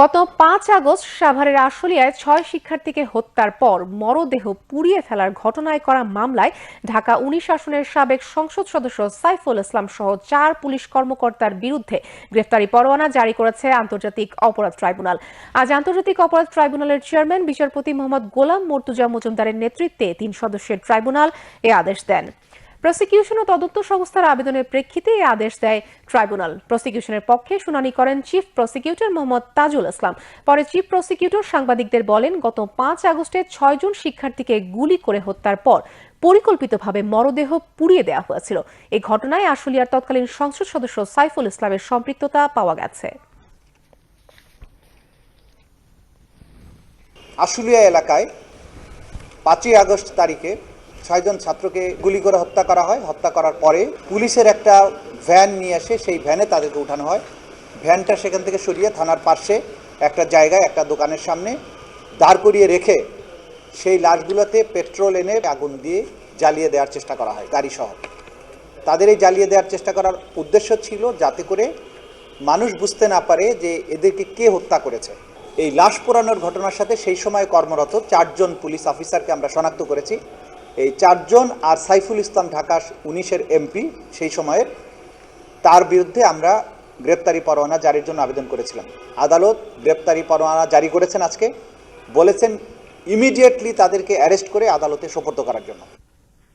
গত পাঁচ আগস্ট সাভারের আশুলিয়ায় ছয় শিক্ষার্থীকে হত্যার পর মরদেহ পুড়িয়ে ফেলার ঘটনায় করা মামলায় ঢাকা উনিশ আসনের সাবেক সংসদ সদস্য সাইফুল ইসলাম সহ চার পুলিশ কর্মকর্তার বিরুদ্ধে গ্রেফতারি পরোয়ানা জারি করেছে আন্তর্জাতিক অপরাধ ট্রাইব্যুনাল। আজ আন্তর্জাতিক অপরাধ ট্রাইব্যুনালের চেয়ারম্যান, বিচারপতি মোহাম্মদ গোলাম মর্তুজা মজুমদারের নেতৃত্বে তিন সদস্যের ট্রাইব্যুনাল এ আদেশ দেন। প্রসিকিউশন ও তদন্ত সংস্থার আবেদনের প্রেক্ষিতে এই আদেশ দেয় ট্রাইব্যুনাল। প্রসিকিউশনের পক্ষে শুনানি করেন চিফ প্রসিকিউটর মোহাম্মদ তাজুল ইসলাম। পরে চিফ প্রসিকিউটর সাংবাদিকদের বলেন, গত পাঁচ আগস্টে ছয়জন শিক্ষার্থীকে গুলি করে হত্যার পর পরিকল্পিতভাবে মরদেহ পুড়িয়ে দেওয়া হয়েছিল। এই ঘটনায় আশুলিয়ার তৎকালীন সংসদ সদস্য সাইফুল ইসলামের সম্পৃক্ততা পাওয়া গেছে। আশুলিয়া এলাকায় পাঁচই আগস্ট তারিখে ছয়জন ছাত্রকে গুলি করে হত্যা করা হয়। হত্যা করার পরে পুলিশের একটা ভ্যান নিয়ে আসে। সেই ভ্যানে তাদেরকে উঠানো হয়। ভ্যানটা সেখান থেকে সরিয়ে থানার পাশে একটা জায়গায়, একটা দোকানের সামনে দাঁড় করিয়ে রেখে সেই লাশগুলোতে পেট্রোল এনে আগুন দিয়ে জ্বালিয়ে দেওয়ার চেষ্টা করা হয় গাড়ি সহ তাদের এই জ্বালিয়ে দেওয়ার চেষ্টা করার উদ্দেশ্য ছিল যাতে করে মানুষ বুঝতে না পারে যে এদেরকে কে হত্যা করেছে। এই লাশ পোড়ানোর ঘটনার সাথে সেই সময় কর্মরত চারজন পুলিশ অফিসারকে আমরা শনাক্ত করেছি। এই চারজন আর সাইফুল ইসলাম ঢাকা উনিশের এমপি সেই সময়ের। তার বিরুদ্ধে আমরা গ্রেপ্তারি পরোয়ানা জারির জন্য আবেদন করেছিলাম। আদালত গ্রেপ্তারি পরোয়ানা জারি করেছেন আজকে। বলেছেন, ইমিডিয়েটলি তাদেরকে অ্যারেস্ট করে আদালতে সোপর্দ করার জন্য।